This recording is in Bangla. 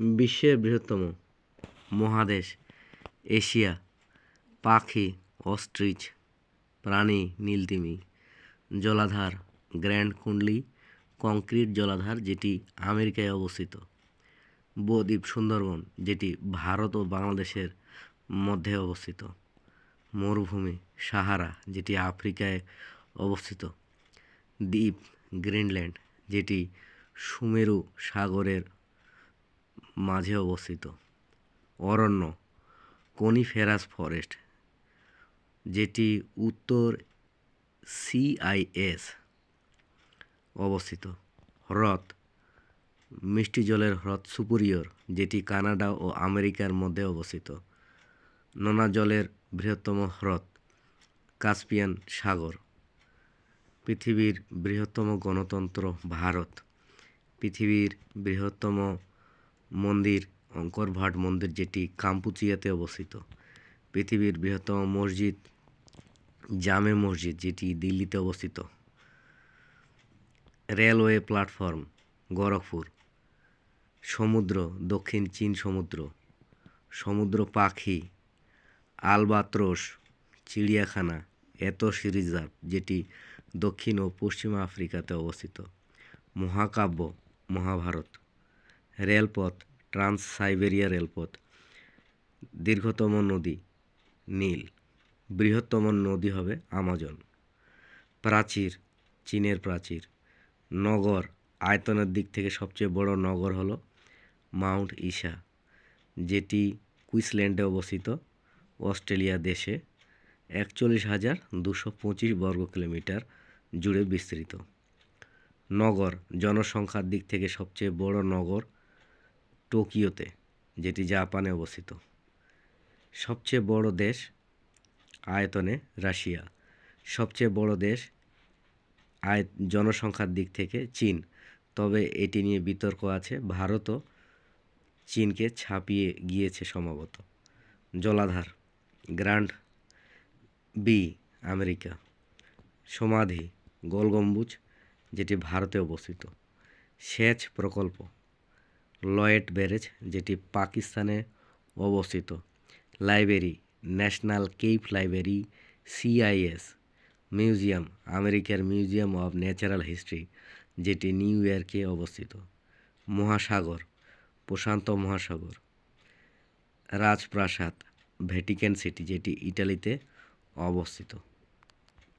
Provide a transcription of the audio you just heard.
বিশ্বের বৃহত্তম মহাদেশ এশিয়া, পাখি, অস্ট্রিচ, প্রাণী নীলতিমি, জলাধার গ্র্যান্ড কুনলি কংক্রিট জলাধার যেটি আমেরিকায় অবস্থিত, বদ্বীপ সুন্দরবন যেটি ভারত ও বাংলাদেশের মধ্যে অবস্থিত, মরুভূমি সাহারা যেটি আফ্রিকায় অবস্থিত, দ্বীপ গ্রিনল্যান্ড যেটি সুমেরু সাগরের মাঝে অবস্থিত। অরণ্য কনিফেরাস ফরেস্ট, যেটি উত্তর সিআইএস অবস্থিত। হ্রদ, মিষ্টি জলের হ্রদ সুপুরিয়র, যেটি কানাডা ও আমেরিকার মধ্যে অবস্থিত। নোনা জলের বৃহত্তম হ্রদ, কাস্পিয়ান সাগর। পৃথিবীর বৃহত্তম গণতন্ত্র ভারত। পৃথিবীর বৃহত্তম মন্দির অঙ্কর ভাট মন্দির যেটি কাম্পুচিয়াতে অবস্থিত। পৃথিবীর বৃহত্তম মসজিদ জামে মসজিদ যেটি দিল্লিতে অবস্থিত। Railway platform, Gorakhpur. সমুদ্র, দক্ষিণ চীন সমুদ্র। সমুদ্র পাখি, আলবাত্রোস, চিড়িয়াখানা এতস রিজার্ভ যেটি দক্ষিণ ও পশ্চিম আফ্রিকাতে অবস্থিত। মহাকাব্য, মহাভারত। রেলপথ ট্রান্স সাইবেরিয়া রেলপথ, দীর্ঘতম নদী, নীল, বৃহত্তম নদী হবে আমাজন। প্রাচীর, চীনের প্রাচীর। নগর, আয়তনের দিক থেকে সবচেয়ে বড় নগর হলো মাউন্ট ঈশা, যেটি কুইসল্যান্ডে অবস্থিত, অস্ট্রেলিয়া দেশে একচল্লিশ হাজার দুশো পঁচিশ বর্গ কিলোমিটার জুড়ে বিস্তৃত। নগর, জনসংখ্যার দিক থেকে সবচেয়ে বড় নগর টোকিওতে, যেটি জাপানে অবস্থিত। সবচেয়ে বড় দেশ আয়তনে রাশিয়া। সবচেয়ে বড় দেশ আয়, জনসংখ্যার দিক থেকে চীন। তবে এটি নিয়ে বিতর্ক আছে, ভারতও চীনকে ছাপিয়ে গিয়েছে সম্ভবত। জলাধার, গ্র্যান্ড বি, আমেরিকা। সমাধি গোল গম্বুজ যেটি ভারতে অবস্থিত। সেচ প্রকল্প লয়েট ব্যারেজ, যেটি পাকিস্তানে অবস্থিত। Library, national cape library, CIS, museum, আমেরিকার মিউজিয়াম অব ন্যাচারাল হিস্ট্রি, যেটি নিউ ইয়র্কে অবস্থিত। মহাসাগর, প্রশান্ত মহাসাগর। রাজপ্রাসাদ ভ্যাটিকান সিটি, যেটি ইটালিতে অবস্থিত।